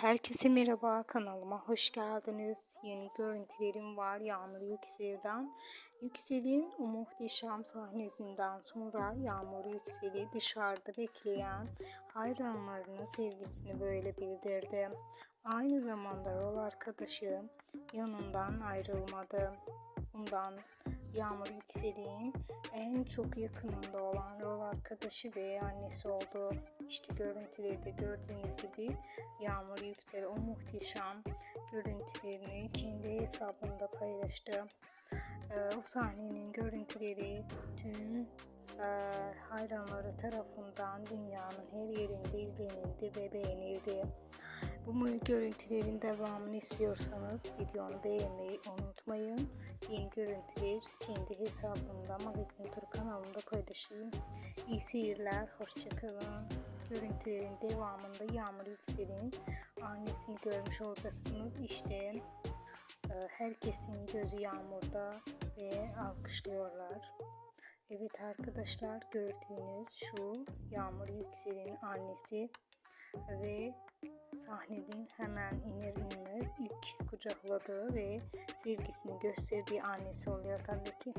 Herkese merhaba kanalıma hoş geldiniz. Yeni görüntülerim var Yağmur Yüksel'den. Yüksel'in o muhteşem sahnesinden sonra Yağmur Yüksel'i dışarıda bekleyen hayranlarına sevgisini böyle bildirdi. Aynı zamanda rol arkadaşı yanından ayrılmadı. Bundan Yağmur Yüksel'in en çok yakınında olan rol arkadaşı ve annesi oldu. İşte görüntülerde gördüğünüz gibi Yağmur Yüksel o muhteşem görüntülerini kendi hesabında paylaştı. Ee, o sahnenin görüntüleri tüm e, hayranları tarafından dünyanın her yerinde izlenildi ve beğenildi. Bu görüntülerin devamını istiyorsanız videonu beğenmeyi unutmayın. Yeni görüntüler kendi hesabımda Malik'in Paylaşayım. İyi seyirler, hoşçakalın. Görüntülerin devamında Yağmur Yüksel'in annesini görmüş olacaksınız. İşte e, herkesin gözü yağmurda ve alkışlıyorlar. Evet arkadaşlar gördüğünüz şu Yağmur Yüksel'in annesi ve sahneden hemen iner inmez ilk kucakladığı ve sevgisini gösterdiği annesi oluyor tabii ki.